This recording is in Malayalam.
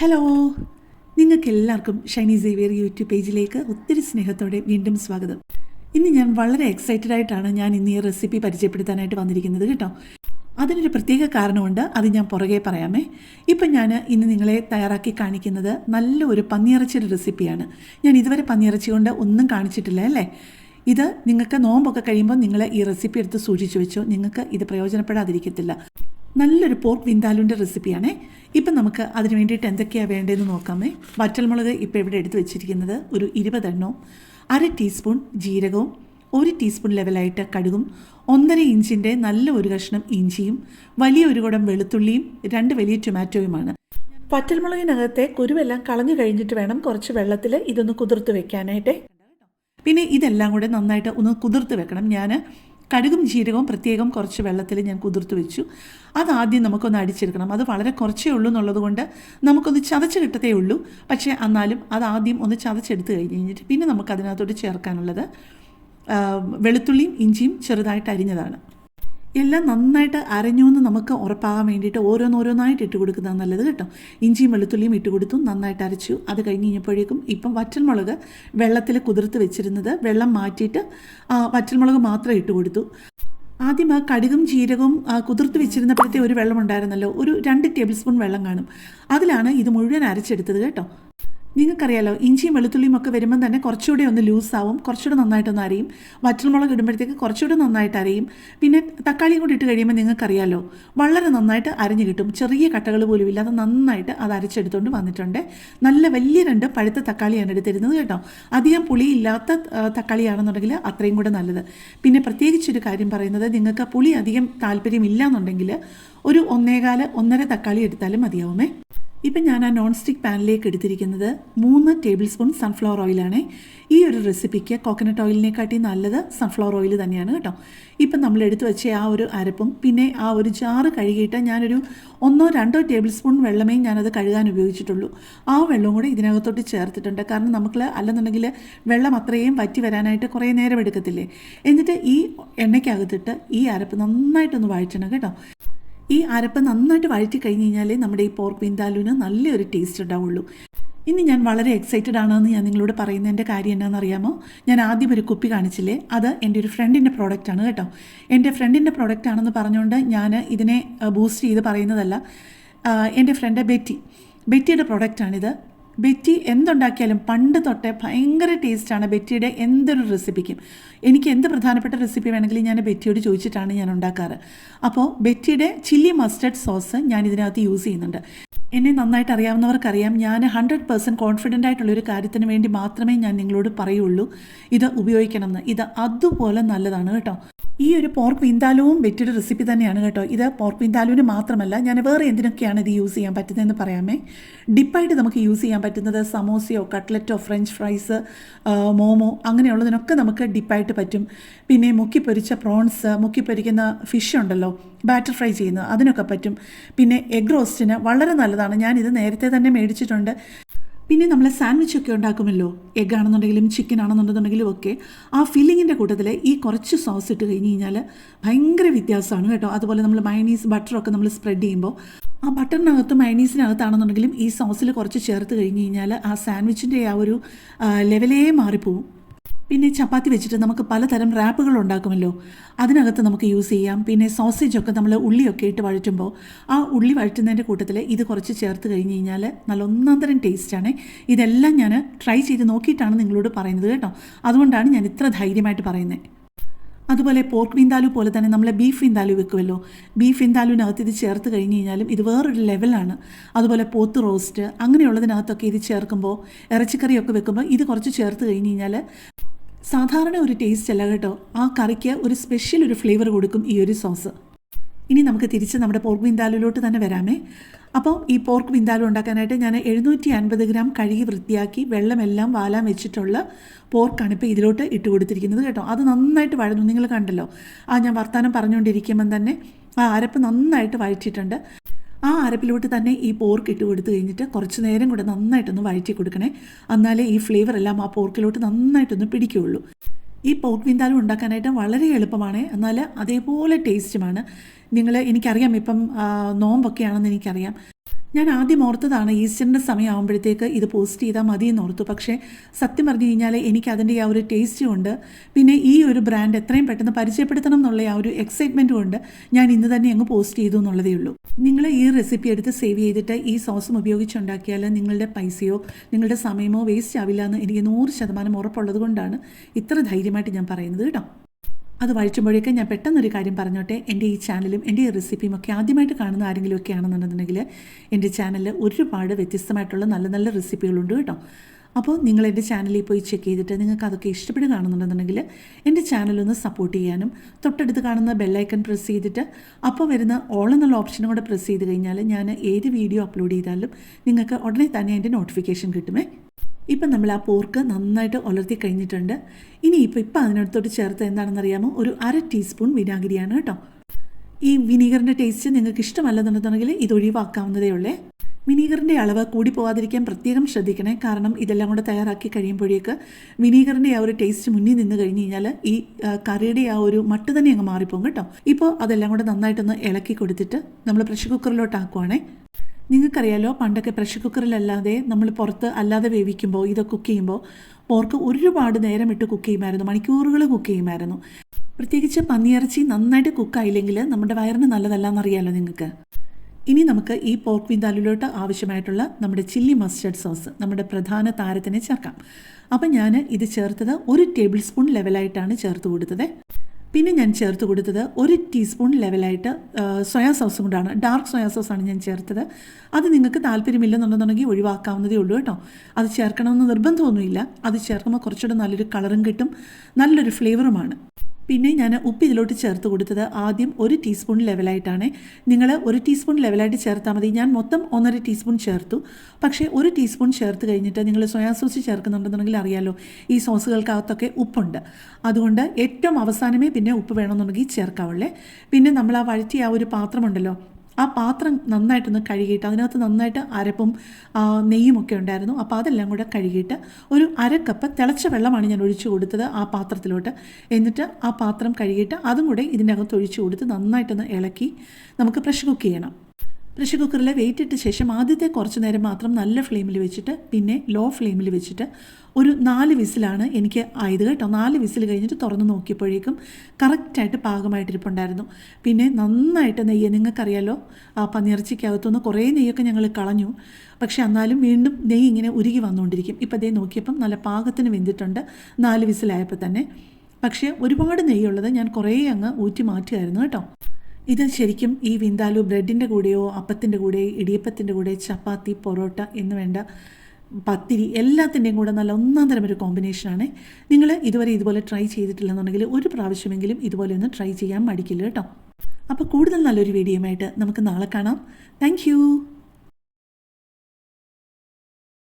ഹലോ നിങ്ങൾക്ക് എല്ലാവർക്കും ഷൈനി സേവിയർ യൂട്യൂബ് പേജിലേക്ക് ഒത്തിരി സ്നേഹത്തോടെ വീണ്ടും സ്വാഗതം. ഇന്ന് ഞാൻ വളരെ എക്സൈറ്റഡ് ആയിട്ടാണ് ഞാൻ ഇന്ന് ഈ റെസിപ്പി പരിചയപ്പെടുത്താനായിട്ട് വന്നിരിക്കുന്നത് കേട്ടോ. അതിനൊരു പ്രത്യേക കാരണമുണ്ട് അത് ഞാൻ പുറകെ പറയാമേ. ഇപ്പം ഞാൻ ഇന്ന് നിങ്ങളെ തയ്യാറാക്കി കാണിക്കുന്നത് നല്ല ഒരു പന്നിയിറച്ചിയുടെ റെസിപ്പിയാണ് ഞാൻ ഇതുവരെ പന്നിയിറച്ചി കൊണ്ട് ഒന്നും കാണിച്ചിട്ടില്ല അല്ലേ? ഇത് നിങ്ങൾക്ക് നോമ്പൊക്കെ കഴിയുമ്പോൾ നിങ്ങൾ ഈ റെസിപ്പി എടുത്ത് സൂക്ഷിച്ചു വെച്ചോ. നിങ്ങൾക്ക് ഇത് പ്രയോജനപ്പെടാതിരിക്കത്തില്ല. നല്ലൊരു പോർക്ക് വിന്താലുവിന്റെ റെസിപ്പിയാണേ ഇപ്പം നമുക്ക് അതിന് വേണ്ടിയിട്ട് എന്തൊക്കെയാണ് വേണ്ടതെന്ന് നോക്കാമേ. വറ്റൽമുളക് ഇപ്പോൾ ഇവിടെ എടുത്ത് വെച്ചിരിക്കുന്നത് ഒരു ഇരുപതെണ്ണവും അര ടീസ്പൂൺ ജീരകവും ഒരു ടീസ്പൂൺ ലെവലായിട്ട് കടുകും ഒന്നര ഇഞ്ചിന്റെ നല്ല ഒരു കഷ്ണം ഇഞ്ചിയും വലിയ ഒരു കുടം വെളുത്തുള്ളിയും രണ്ട് വലിയ ടൊമാറ്റോയുമാണ്. വറ്റൽമുളകിനകത്തെ കുരുവെല്ലാം കളഞ്ഞു കഴിഞ്ഞിട്ട് വേണം കുറച്ച് വെള്ളത്തിൽ ഇതൊന്ന് കുതിർത്ത് വെക്കാനായിട്ട്. പിന്നെ ഇതെല്ലാം കൂടെ നന്നായിട്ട് ഒന്ന് കുതിർത്ത് വെക്കണം. ഞാൻ കടുകും ജീരകവും പ്രത്യേകം കുറച്ച് വെള്ളത്തിൽ ഞാൻ കുതിർത്ത് വെച്ചു. അതാദ്യം നമുക്കൊന്ന് അടിച്ചെടുക്കണം. അത് വളരെ കുറച്ചേ ഉള്ളൂ എന്നുള്ളത് കൊണ്ട് നമുക്കൊന്ന് ചതച്ച് കിട്ടത്തേ ഉള്ളൂ. പക്ഷേ എന്നാലും അതാദ്യം ഒന്ന് ചതച്ചെടുത്ത് കഴിഞ്ഞ് കഴിഞ്ഞിട്ട് പിന്നെ നമുക്ക് അതിനകത്തോട്ട് ചേർക്കാനുള്ളത് വെളുത്തുള്ളിയും ഇഞ്ചിയും ചെറുതായിട്ട് അരിഞ്ഞതാണ്. എല്ലാം നന്നായിട്ട് അരഞ്ഞു എന്ന് നമുക്ക് ഉറപ്പാകാൻ വേണ്ടിയിട്ട് ഓരോന്നോരോന്നായിട്ട് ഇട്ട് കൊടുക്കുന്നത് നല്ലത് കേട്ടോ. ഇഞ്ചിയും വെളുത്തുള്ളിയും ഇട്ട് കൊടുത്തു നന്നായിട്ട് അരച്ചു. അത് കഴിഞ്ഞ് കഴിഞ്ഞപ്പോഴേക്കും ഇപ്പം വറ്റൽമുളക് വെള്ളത്തിൽ കുതിർത്ത് വെച്ചിരുന്നത് വെള്ളം മാറ്റിയിട്ട് വറ്റൽമുളക് മാത്രം ഇട്ട് കൊടുത്തു. ആദ്യം ആ കടുകും ജീരകവും കുതിർത്ത് വെച്ചിരുന്നപ്പോഴത്തെ ഒരു വെള്ളം ഉണ്ടായിരുന്നല്ലോ. ഒരു രണ്ട് ടേബിൾ സ്പൂൺ വെള്ളം കാണും. അതിലാണ് ഇത് മുഴുവൻ അരച്ചെടുത്തത് കേട്ടോ. നിങ്ങൾക്കറിയാലോ ഇഞ്ചിയും വെളുത്തുള്ളിയും ഒക്കെ വരുമ്പം തന്നെ കുറച്ചുകൂടെ ഒന്ന് ലൂസാവും കുറച്ചുകൂടെ നന്നായിട്ടൊന്ന് അരയും. വറ്റൽമുളക് ഇടുമ്പോഴത്തേക്ക് കുറച്ചുകൂടെ നന്നായിട്ട് അരയും. പിന്നെ തക്കാളിയും കൂടി ഇട്ട് കഴിയുമ്പോൾ നിങ്ങൾക്കറിയാലോ വളരെ നന്നായിട്ട് അരഞ്ഞു കിട്ടും. ചെറിയ കട്ടകൾ പോലും ഇല്ലാതെ നന്നായിട്ട് അത് അരച്ചെടുത്തുകൊണ്ട് വന്നിട്ടുണ്ട്. നല്ല വലിയ രണ്ട് പഴുത്ത തക്കാളിയാണ് എടുത്തിരുന്നത് കേട്ടോ. അധികം പുളിയില്ലാത്ത തക്കാളിയാണെന്നുണ്ടെങ്കിൽ അത്രയും കൂടെ നല്ലത്. പിന്നെ പ്രത്യേകിച്ചൊരു കാര്യം പറയുന്നത് നിങ്ങൾക്ക് പുളി അധികം താല്പര്യമില്ല എന്നുണ്ടെങ്കിൽ ഒരു ഒന്നേകാൽ ഒന്നര തക്കാളി എടുത്താലും മതിയാവുമേ. ഇപ്പം ഞാൻ ആ നോൺ സ്റ്റിക്ക് പാനിലേക്ക് എടുത്തിരിക്കുന്നത് മൂന്ന് ടേബിൾ സ്പൂൺ സൺഫ്ലവർ ഓയിലാണ് ഈ ഒരു റെസിപ്പിക്ക് കോക്കനട്ട് ഓയിലിനെക്കാട്ടി നല്ലത് സൺഫ്ലവർ ഓയിൽ തന്നെയാണ് കേട്ടോ. ഇപ്പം നമ്മൾ എടുത്തു വെച്ച ആ ഒരു അരപ്പും പിന്നെ ആ ഒരു ജാറ് കഴുകിയിട്ട് ഞാനൊരു ഒന്നോ രണ്ടോ ടേബിൾ സ്പൂൺ വെള്ളമേ ഞാനത് കഴുകാൻ ഉപയോഗിച്ചിട്ടുള്ളൂ. ആ വെള്ളവും കൂടെ ഇതിനകത്തോട്ട് ചേർത്തിട്ടുണ്ട്. കാരണം നമുക്ക് അല്ലെന്നുണ്ടെങ്കിൽ വെള്ളം അത്രയും വറ്റി വരാനായിട്ട് കുറേ നേരം എടുക്കത്തില്ലേ? എന്നിട്ട് ഈ എണ്ണയ്ക്കകത്തിട്ട് ഈ അരപ്പ് നന്നായിട്ടൊന്ന് വഴറ്റണം കേട്ടോ. ഈ അരപ്പ് നന്നായിട്ട് വഴറ്റി കഴിഞ്ഞ് കഴിഞ്ഞാലേ നമ്മുടെ ഈ പോർക്ക് പിന്താലുവിന് നല്ലൊരു ടേസ്റ്റ് ഉണ്ടാവുള്ളൂ. ഇനി ഞാൻ വളരെ എക്സൈറ്റഡ് ആണെന്ന് ഞാൻ നിങ്ങളോട് പറയുന്നതിന്റെ കാര്യം എന്നാണെന്ന് അറിയാമോ ഞാൻ ആദ്യം ഒരു കുപ്പി കാണിച്ചില്ലേ? അത് എന്റെ ഒരു ഫ്രണ്ടിന്റെ പ്രോഡക്റ്റാണ് കേട്ടോ. എന്റെ ഫ്രണ്ടിന്റെ പ്രോഡക്റ്റ് ആണെന്ന് പറഞ്ഞുകൊണ്ട് ഞാൻ ഇതിനെ ബൂസ്റ്റ് ചെയ്ത് പറയുന്നതല്ല. എന്റെ ഫ്രണ്ട് ബെറ്റി ബെറ്റിയുടെ പ്രോഡക്റ്റാണിത് ബെറ്റി എന്തുണ്ടാക്കിയാലും പണ്ട് തൊട്ടേ ഭയങ്കര ടേസ്റ്റാണ് ബെറ്റിയുടെ എന്തൊരു റെസിപ്പിക്കും എനിക്ക് എന്ത് പ്രധാനപ്പെട്ട റെസിപ്പി വേണമെങ്കിലും ഞാൻ ബെറ്റിയോട് ചോദിച്ചിട്ടാണ് ഞാൻ ഉണ്ടാക്കാറ്. അപ്പോൾ ബെറ്റിയുടെ ചില്ലി മസ്റ്റർഡ് സോസ് ഞാൻ ഇതിനകത്ത് യൂസ് ചെയ്യുന്നുണ്ട്. എന്നെ നന്നായിട്ട് അറിയാവുന്നവർക്കറിയാം ഞാൻ ഹൺഡ്രഡ് പേഴ്സന്റ് കോൺഫിഡന്റ് ആയിട്ടുള്ളൊരു കാര്യത്തിന് വേണ്ടി മാത്രമേ ഞാൻ നിങ്ങളോട് പറയുള്ളൂ. ഇത് ഉപയോഗിക്കണമെന്ന്. ഇത് അതുപോലെ നല്ലതാണ് കേട്ടോ. ഈ ഒരു പോർക്ക് വിന്താലുവും വെറ്റിയുടെ റെസിപ്പി തന്നെയാണ് കേട്ടോ. ഇത് പോർക്ക് വിന്താലുവിന് മാത്രമല്ല ഞാൻ വേറെ എന്തിനൊക്കെയാണ് ഇത് യൂസ് ചെയ്യാൻ പറ്റുന്നതെന്ന് പറയാമേ. ഡിപ്പായിട്ട് നമുക്ക് യൂസ് ചെയ്യാൻ പറ്റുന്നത് സമോസയോ കട്ട്ലറ്റോ ഫ്രഞ്ച് ഫ്രൈസ് മോമോ അങ്ങനെയുള്ളതിനൊക്കെ നമുക്ക് ഡിപ്പായിട്ട് പറ്റും. പിന്നെ മുക്കി പൊരിച്ച പ്രോൺസ് മുക്കി പൊരിക്കുന്ന ഫിഷ് ഉണ്ടല്ലോ ബാറ്റർ ഫ്രൈ ചെയ്യുന്നത് അതിനൊക്കെ പറ്റും. പിന്നെ എഗ് റോസ്റ്റിന് വളരെ നല്ലതാണ്. ഞാൻ ഇത് നേരത്തെ തന്നെ മേടിച്ചിട്ടുണ്ട്. പിന്നെ നമ്മൾ സാൻഡ്വിച്ച് ഒക്കെ ഉണ്ടാക്കുമല്ലോ. എഗ് ആണെന്നുണ്ടെങ്കിലും ചിക്കൻ ആണെന്നുണ്ടെന്നുണ്ടെങ്കിലും ഒക്കെ ആ ഫില്ലിങ്ങിന്റെ കൂട്ടത്തിൽ ഈ കുറച്ച് സോസ് ഇട്ട് കഴിഞ്ഞ് കഴിഞ്ഞാൽ ഭയങ്കര വ്യത്യാസമാണ് കേട്ടോ. അതുപോലെ നമ്മൾ മയണീസ് ബട്ടറൊക്കെ നമ്മൾ സ്പ്രെഡ് ചെയ്യുമ്പോൾ ആ ബട്ടറിനകത്ത് മയണീസിനകത്താണെന്നുണ്ടെങ്കിലും ഈ സോസിൽ കുറച്ച് ചേർത്ത് കഴിഞ്ഞ് കഴിഞ്ഞാൽ ആ സാൻഡ്വിച്ചിന്റെ ആ ഒരു ലെവലേ മാറിപ്പോവും. പിന്നെ ചപ്പാത്തി വെച്ചിട്ട് നമുക്ക് പലതരം റാപ്പുകൾ ഉണ്ടാക്കുമല്ലോ. അതിനകത്ത് നമുക്ക് യൂസ് ചെയ്യാം. പിന്നെ സോസേജ് ഒക്കെ നമ്മൾ ഉള്ളിയൊക്കെ ഇട്ട് വഴറ്റുമ്പോൾ ആ ഉള്ളി വഴറ്റുന്നതിന്റെ കൂട്ടത്തിൽ ഇത് കുറച്ച് ചേർത്ത് കഴിഞ്ഞ് കഴിഞ്ഞാൽ നല്ല ഒന്നാന്തരം തരം ടേസ്റ്റാണ് ഇതെല്ലാം ഞാൻ ട്രൈ ചെയ്ത് നോക്കിയിട്ടാണ് നിങ്ങളോട് പറയുന്നത് കേട്ടോ. അതുകൊണ്ടാണ് ഞാൻ ഇത്ര ധൈര്യമായിട്ട് പറയുന്നത് അതുപോലെ പോർക്ക് വിന്താലു പോലെ തന്നെ നമ്മൾ ബീഫ് വിന്താലു വെക്കുമല്ലോ. ബീഫ് വിന്താലുവിനകത്ത് ഇത് ചേർത്ത് കഴിഞ്ഞ് കഴിഞ്ഞാലും ഇത് വേറൊരു ലെവലാണ് അതുപോലെ പോത്ത് റോസ്റ്റ് അങ്ങനെയുള്ളതിനകത്തൊക്കെ ഇത് ചേർക്കുമ്പോൾ ഇറച്ചിക്കറിയൊക്കെ വെക്കുമ്പോൾ ഇത് കുറച്ച് ചേർത്ത് കഴിഞ്ഞ് കഴിഞ്ഞാൽ സാധാരണ ഒരു ടേസ്റ്റ് അല്ല കേട്ടോ. ആ കറിക്ക് ഒരു സ്പെഷ്യൽ ഒരു ഫ്ലേവർ കൊടുക്കും ഈ ഒരു സോസ് ഇനി നമുക്ക് തിരിച്ച് നമ്മുടെ പോർക്ക് വിന്താലുവിലോട്ട് തന്നെ വരാമേ. അപ്പോൾ ഈ പോർക്ക് വിന്താലു ഉണ്ടാക്കാനായിട്ട് ഞാൻ എഴുന്നൂറ്റി അൻപത് ഗ്രാം കഴുകി വൃത്തിയാക്കി വെള്ളമെല്ലാം വാലാൻ വെച്ചിട്ടുള്ള പോർക്കാണ് ഇപ്പോൾ ഇതിലോട്ട് ഇട്ട് കൊടുത്തിരിക്കുന്നത് കേട്ടോ. അത് നന്നായിട്ട് വഴന്നു. നിങ്ങൾ കണ്ടല്ലോ. ആ ഞാൻ വർത്തമാനം പറഞ്ഞുകൊണ്ടിരിക്കുമ്പം തന്നെ ആ അരപ്പ് നന്നായിട്ട് വഴറ്റിയിട്ടുണ്ട്. ആ അരപ്പിലോട്ട് തന്നെ ഈ പോർക്ക് ഇട്ട് കൊടുത്തു കഴിഞ്ഞിട്ട് കുറച്ച് നേരം കൂടെ നന്നായിട്ടൊന്ന് വഴറ്റി കൊടുക്കണേ. എന്നാലേ ഈ ഫ്ലേവർ എല്ലാം ആ പോർക്കിലോട്ട് നന്നായിട്ടൊന്ന് പിടിക്കുകയുള്ളൂ ഈ പോർക്ക് വിന്താലും ഉണ്ടാക്കാനായിട്ട് വളരെ എളുപ്പമാണ്. എന്നാൽ അതേപോലെ ടേസ്റ്റുമാണ് നിങ്ങൾ എനിക്കറിയാം ഇപ്പം നോമ്പൊക്കെയാണെന്ന് എനിക്കറിയാം. ഞാൻ ആദ്യം ഓർത്തതാണ് ഈസ്റ്ററിന്റെ സമയമാകുമ്പോഴത്തേക്ക് ഇത് പോസ്റ്റ് ചെയ്താൽ മതി എന്ന് ഓർത്തു. പക്ഷേ സത്യം പറഞ്ഞു കഴിഞ്ഞാൽ എനിക്ക് അതിന്റെ ആ ഒരു ടേസ്റ്റും ഉണ്ട്. പിന്നെ ഈ ഒരു ബ്രാൻഡ് എത്രയും പെട്ടെന്ന് പരിചയപ്പെടുത്തണം എന്നുള്ള ആ ഒരു എക്സൈറ്റ്മെന്റും ഉണ്ട്. ഞാൻ ഇന്ന് തന്നെ അങ്ങ് പോസ്റ്റ് ചെയ്തു എന്നുള്ളതേ ഉള്ളൂ. നിങ്ങൾ ഈ റെസിപ്പി എടുത്ത് സേവ് ചെയ്തിട്ട് ഈ സോസും ഉപയോഗിച്ചുണ്ടാക്കിയാൽ നിങ്ങളുടെ പൈസയോ നിങ്ങളുടെ സമയമോ വേസ്റ്റ് ആവില്ല എന്ന് എനിക്ക് നൂറ് ശതമാനം ഉറപ്പുള്ളത് കൊണ്ടാണ് ഇത്ര ധൈര്യമായിട്ട് ഞാൻ പറയുന്നത് കേട്ടോ. അത് വഴിച്ചുമ്പോഴേക്കും ഞാൻ പെട്ടെന്നൊരു കാര്യം പറഞ്ഞോട്ടെ. എന്റെ ഈ ചാനലും എന്റെ ഈ റെസിപ്പിയും ഒക്കെ ആദ്യമായിട്ട് കാണുന്ന ആരെങ്കിലും ഒക്കെ ആണെന്നുണ്ടെന്നുണ്ടെങ്കിൽ എന്റെ ചാനലിൽ ഒരുപാട് വ്യത്യസ്തമായിട്ടുള്ള നല്ല നല്ല റെസിപ്പികളുണ്ട് കേട്ടോ. അപ്പോൾ നിങ്ങൾ എന്റെ ചാനലിൽ പോയി ചെക്ക് ചെയ്തിട്ട് നിങ്ങൾക്ക് അതൊക്കെ ഇഷ്ടപ്പെടുകയാണെന്നുണ്ടെന്നുണ്ടെങ്കിൽ എന്റെ ചാനലൊന്ന് സപ്പോർട്ട് ചെയ്യാനും തൊട്ടടുത്ത് കാണുന്ന ബെല്ലൈക്കൺ പ്രസ് ചെയ്തിട്ട് അപ്പോൾ വരുന്ന ഓൾ എന്നുള്ള ഓപ്ഷനും കൂടെ പ്രസ് ചെയ്ത് കഴിഞ്ഞാൽ ഞാൻ ഏത് വീഡിയോ അപ്ലോഡ് ചെയ്താലും നിങ്ങൾക്ക് ഉടനെ തന്നെ എന്റെ നോട്ടിഫിക്കേഷൻ കിട്ടുമേ. ഇപ്പം നമ്മൾ ആ പോർക്ക് നന്നായിട്ട് ഉലർത്തി കഴിഞ്ഞിട്ടുണ്ട്. ഇനി ഇപ്പോൾ ഇപ്പം അതിനടുത്തോട്ട് ചേർത്ത് എന്താണെന്നറിയാമോ? ഒരു അര ടീസ്പൂൺ വിനാഗിരിയാണ് കേട്ടോ. ഈ വിനീഗറിന്റെ ടേസ്റ്റ് നിങ്ങൾക്ക് ഇഷ്ടമല്ലെന്നുണ്ടെന്നുണ്ടെങ്കിൽ ഇത് ഒഴിവാക്കാവുന്നതേ ഉള്ളേ. വിനീഗറിന്റെ അളവ് കൂടി പോകാതിരിക്കാൻ പ്രത്യേകം ശ്രദ്ധിക്കണേ. കാരണം ഇതെല്ലാം കൂടെ തയ്യാറാക്കി കഴിയുമ്പോഴേക്ക് വിനീഗറിന്റെ ആ ഒരു ടേസ്റ്റ് മുന്നിൽ നിന്ന് കഴിഞ്ഞ് കഴിഞ്ഞാൽ ഈ കറിയുടെ ആ ഒരു മട്ട് തന്നെ അങ്ങ് മാറിപ്പോകും കേട്ടോ. ഇപ്പോൾ അതെല്ലാം കൂടെ നന്നായിട്ടൊന്ന് ഇളക്കി കൊടുത്തിട്ട് നമ്മൾ പ്രഷർ കുക്കറിലോട്ട് ആക്കുവാണേ. നിങ്ങൾക്കറിയാലോ പണ്ടൊക്കെ പ്രഷർ കുക്കറിലല്ലാതെ നമ്മൾ പുറത്ത് അല്ലാതെ വേവിക്കുമ്പോൾ ഇത് കുക്ക് ചെയ്യുമ്പോൾ പോർക്ക് ഒരുപാട് നേരം ഇട്ട് കുക്ക് ചെയ്യുമായിരുന്നു മണിക്കൂറുകൾ കുക്ക് ചെയ്യുമായിരുന്നു. പ്രത്യേകിച്ച് പന്നിയിറച്ചി നന്നായിട്ട് കുക്കായില്ലെങ്കിൽ നമ്മുടെ വയറിന് നല്ലതല്ല എന്നറിയാലോ നിങ്ങൾക്ക്. ഇനി നമുക്ക് ഈ പോർക്ക് വിന്താലിലോട്ട് ആവശ്യമായിട്ടുള്ള നമ്മുടെ ചില്ലി മസ്റ്റർഡ് സോസ് നമ്മുടെ പ്രധാന താരത്തിനെ ചേർക്കാം. അപ്പം ഞാൻ ഇത് ചേർത്തത് ഒരു ടേബിൾ സ്പൂൺ ലെവലായിട്ടാണ് ചേർത്ത് കൊടുത്തത്. പിന്നെ ഞാൻ ചേർത്ത് കൊടുത്തത് ഒരു ടീസ്പൂൺ ലെവലായിട്ട് സോയാ സോസും കൊണ്ടാണ് ഡാർക്ക് സോയാ സോസാണ് ഞാൻ ചേർത്തത്. അത് നിങ്ങൾക്ക് താല്പര്യമില്ലെന്നുണ്ടെന്നുണ്ടെങ്കിൽ ഒഴിവാക്കാവുന്നതേ ഉള്ളൂ കേട്ടോ. അത് ചേർക്കണമെന്ന് നിർബന്ധമൊന്നുമില്ല. അത് ചേർക്കുമ്പോൾ കുറച്ചുകൂടെ നല്ലൊരു കളറും കിട്ടും. നല്ലൊരു ഫ്ലേവറുമാണ്. പിന്നെ ഞാൻ ഉപ്പ് ഇതിലോട്ട് ചേർത്ത് കൊടുത്തത് ആദ്യം ഒരു ടീസ്പൂൺ ലെവലായിട്ടാണ് നിങ്ങൾ ഒരു ടീസ്പൂൺ ലെവലായിട്ട് ചേർത്താൽ മതി. ഞാൻ മൊത്തം ഒന്നര ടീസ്പൂൺ ചേർത്തു. പക്ഷേ ഒരു ടീസ്പൂൺ ചേർത്ത് കഴിഞ്ഞിട്ട് നിങ്ങൾ സോയാ സോസ് ചേർക്കുന്നുണ്ടെന്നുണ്ടെങ്കിൽ അറിയാലോ ഈ സോസുകൾക്കകത്തൊക്കെ ഉപ്പുണ്ട്. അതുകൊണ്ട് ഏറ്റവും അവസാനമേ പിന്നെ ഉപ്പ് വേണമെന്നുണ്ടെങ്കിൽ ചേർക്കാവുള്ളേ. പിന്നെ നമ്മൾ ആ വഴറ്റി ആ ഒരു പാത്രമുണ്ടല്ലോ ആ പാത്രം നന്നായിട്ടൊന്ന് കഴുകിയിട്ട് അതിനകത്ത് നന്നായിട്ട് അരപ്പും നെയ്യും ഒക്കെ ഉണ്ടായിരുന്നു. അപ്പോൾ അതെല്ലാം കൂടെ കഴുകിയിട്ട് ഒരു അര കപ്പ് തിളച്ച വെള്ളമാണ് ഞാൻ ഒഴിച്ചു കൊടുത്തത് ആ പാത്രത്തിലോട്ട്. എന്നിട്ട് ആ പാത്രം കഴുകിയിട്ട് അതും കൂടെ ഇതിന്റെ അകത്ത് ഒഴിച്ചു കൊടുത്ത് നന്നായിട്ടൊന്ന് ഇളക്കി നമുക്ക് പ്രഷർ കുക്ക് ചെയ്യണം. പ്രഷർ കുക്കറിൽ വെയിറ്റ് ഇട്ട ശേഷം ആദ്യത്തെ കുറച്ച് നേരം മാത്രം നല്ല ഫ്ലെയിമിൽ വെച്ചിട്ട് പിന്നെ ലോ ഫ്ലെയിമിൽ വെച്ചിട്ട് ഒരു നാല് വിസിലാണ് എനിക്ക് ആയത് കേട്ടോ. നാല് വിസിൽ കഴിഞ്ഞിട്ട് തുറന്ന് നോക്കിയപ്പോഴേക്കും കറക്റ്റായിട്ട് പാകമായിട്ടിരിപ്പുണ്ടായിരുന്നു. പിന്നെ നന്നായിട്ട് നെയ്യ് നിങ്ങൾക്കറിയാലോ ആ പന്നിയിറച്ചിക്കകത്തുനിന്ന് കുറേ നെയ്യൊക്കെ ഞങ്ങൾ കളഞ്ഞു. പക്ഷേ എന്നാലും വീണ്ടും നെയ്യ് ഇങ്ങനെ ഉരുകി വന്നുകൊണ്ടിരിക്കും. ഇപ്പം അതേ നോക്കിയപ്പം നല്ല പാകത്തിന് വെന്തിട്ടുണ്ട് നാല് വിസിലായപ്പോൾ തന്നെ. പക്ഷേ ഒരുപാട് നെയ്യുള്ളത് ഞാൻ കുറേ അങ്ങ് ഊറ്റി മാറ്റുമായിരുന്നു കേട്ടോ. ഇത് ശരിക്കും ഈ വിന്താലു ബ്രെഡിന്റെ കൂടെയോ അപ്പത്തിന്റെ കൂടെ ഇടിയപ്പത്തിന്റെ കൂടെ ചപ്പാത്തി പൊറോട്ട എന്ന് വേണ്ട പത്തിരി എല്ലാത്തിന്റെയും കൂടെ നല്ല ഒന്നാം തരം ഒരു കോമ്പിനേഷനാണ് നിങ്ങൾ ഇതുവരെ ഇതുപോലെ ട്രൈ ചെയ്തിട്ടില്ലെന്നുണ്ടെങ്കിൽ ഒരു പ്രാവശ്യമെങ്കിലും ഇതുപോലെ ഒന്ന് ട്രൈ ചെയ്യാൻ മടിക്കില്ല കേട്ടോ. അപ്പോൾ കൂടുതൽ നല്ലൊരു വീഡിയോയുമായിട്ട് നമുക്ക് നാളെ കാണാം. താങ്ക്